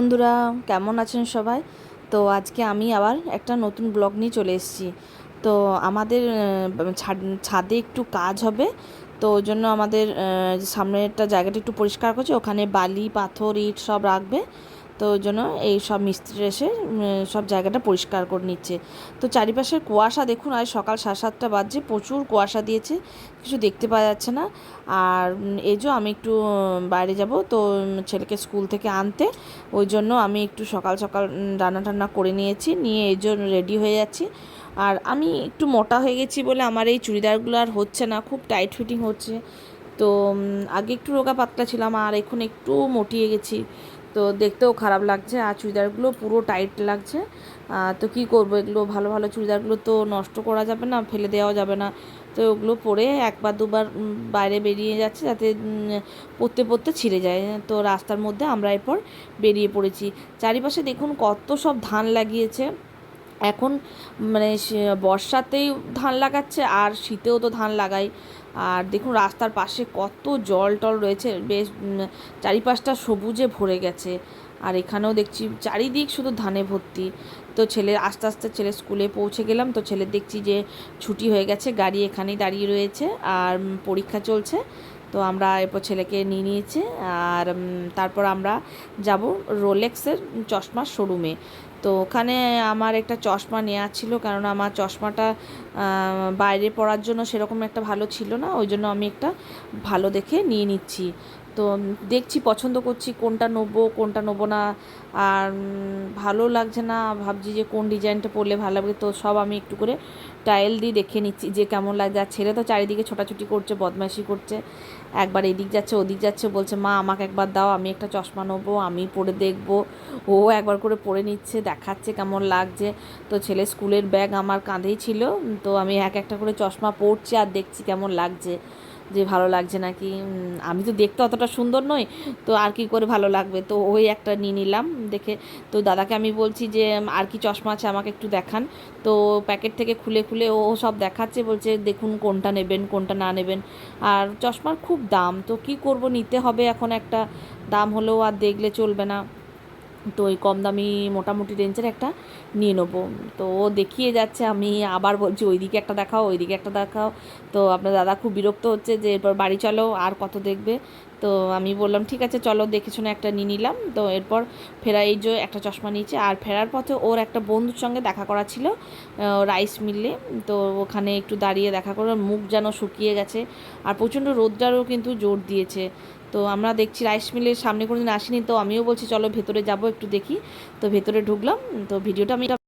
বন্ধুরা, কেমন আছেন সবাই? তো আজকে আমি আবার একটা নতুন ব্লগ নিয়ে চলে এসেছি। তো আমাদের ছাদে একটু কাজ হবে, তো ওই জন্য আমাদের সামনের একটা জায়গাটা একটু পরিষ্কার করছে। ওখানে বালি, পাথর, ইট সব রাখবে। তো ওই জন্য এই সব মিস্ত্রি এসে সব জায়গাটা পরিষ্কার করে নিচ্ছে। তো চারিপাশের কুয়াশা দেখুন, আজ সকাল সাড়ে সাতটা বাজছে, প্রচুর কুয়াশা দিয়েছে, কিছু দেখতে পাওয়া যাচ্ছে না। আর এই যে আমি একটু বাইরে যাব, তো ছেলেকে স্কুল থেকে আনতে, ওই জন্য আমি একটু সকাল সকাল রান্না টান্না করে নিয়েছি, নিয়ে এই জন্য রেডি হয়ে যাচ্ছি। আর আমি একটু মোটা হয়ে গেছি বলে আমার এই চুড়িদারগুলো আর হচ্ছে না, খুব টাইট ফিটিং হচ্ছে। তো আগে একটু রোগা পাতলা ছিলাম, আর এখন একটু মোটিয়ে গেছি। তো দেখতেও খারাপ লাগছে। আর চুড়িদারগুলো পুরো টাইট লাগছে। তো কী করব? এগুলো ভালো ভালো চুড়িদারগুলো তো নষ্ট করা যাবে না, ফেলে দেওয়া যাবে না। তো ওগুলো পরে একবার, দুবার বাইরে বেরিয়ে যাচ্ছে যাতে পড়তে পরতে ছিঁড়ে যায়। তো রাস্তার মধ্যে আমরা এরপর বেরিয়ে পড়েছি। চারিপাশে দেখুন কত সব ধান লাগিয়েছে। এখন মানে বর্ষাতেই ধান লাগাচ্ছে আর শীতেও তো ধান লাগাই আর দেখুন রাস্তার পাশে কত জল টল রয়েছে, বেশ চারিপাশটা সবুজে ভরে গেছে। আর এখানেও দেখছি চারিদিক শুধু ধানে ভর্তি। তো ছেলে, আস্তে আস্তে ছেলে স্কুলে পৌঁছে গেলাম, তো ছেলে দেখছি যে ছুটি হয়ে গেছে, গাড়ি এখানেই দাঁড়িয়ে রয়েছে, আর পরীক্ষা চলছে। তো আমরা এরপর ছেলেকে নিয়ে নিয়েছে আর তারপর আমরা যাব রোলেক্সের চশমার শোরুমে। তো ওখানে আমার একটা চশমা নেওয়া ছিল কারণ আমার চশমাটা বাইরে পড়ার জন্য সেরকম একটা ভালো ছিল না, ওই জন্য আমি একটা ভালো দেখে নিয়ে নিচ্ছি। তো দেখছি, পছন্দ করছি কোনটা নেব কোনটা নেব না। আর ভালো লাগছে না, ভাবছি যে কোন ডিজাইনটা পরলে ভালো লাগবে। তো সব আমি একটু করে টাইল দিয়ে দেখে নিচ্ছি যে কেমন লাগছে আর ছেলে তো চারিদিকে ছোটাছুটি করছে, বদমাইশি করছে। একবার এদিক যাচ্ছে, ওদিক যাচ্ছে, বলছে, মা, আমাকে একবার দাও, আমি একটা চশমা নেব, আমি পরে দেখব। ও একবার করে পরে নিচ্ছে, দেখাচ্ছে কেমন লাগছে। তো ছেলে স্কুলের ব্যাগ আমার কাঁধেই ছিল। তো আমি এক একটা করে চশমা পরছি আর দেখছি কেমন লাগছে। যে ভালো লাগছে নাকি? আমি তো দেখতে অতটা সুন্দর নই, তো আর কি করে ভালো লাগবে? তো ওই একটা নিয়ে নিলাম দেখে। তো দাদাকে আমি বলছি যে আর কি চশমা আছে আমাকে একটু দেখান। তো প্যাকেট থেকে খুলে খুলে ও সব দেখাচ্ছে, বলছে, দেখুন কোনটা নেবেন, কোনটা না নেবেন। আর চশমার খুব দাম, তো কি করব, নিতে হবে এখন একটা। দাম হলেও আর দেখলে চলবে না। তো ওই কম দামি মোটামুটি রেঞ্জের একটা নিয়ে নেব। তো ও দেখিয়ে যাচ্ছে, আমি আবার বলছি ওইদিকে একটা দেখাও, ওইদিকে একটা দেখাও। তো আপনার দাদা খুব বিরক্ত হচ্ছে যে, এরপর বাড়ি চলো, আর কত দেখবে? তো আমি বললাম, ঠিক আছে, চলো, দেখে শুনে একটা নিয়ে নিলাম। তো এরপর ফেরা এই যে একটা চশমা নিয়েছে, আর ফেরার পথে ওর একটা বন্ধুর সঙ্গে দেখা করা ছিল রাইস মিলে। তো ওখানে একটু দাঁড়িয়ে দেখা করে মুখ যেন শুকিয়ে গেছে, আর প্রচণ্ড রোদটারও কিন্তু জোর দিয়েছে। তো আমরা দেখছি রাইস মিলের সামনে কোনোদিন আসিনি, তো আমিও বলছি, চলো ভেতরে যাব, একটু দেখি। তো ভেতরে ঢুকলাম, তো ভিডিওটা আমি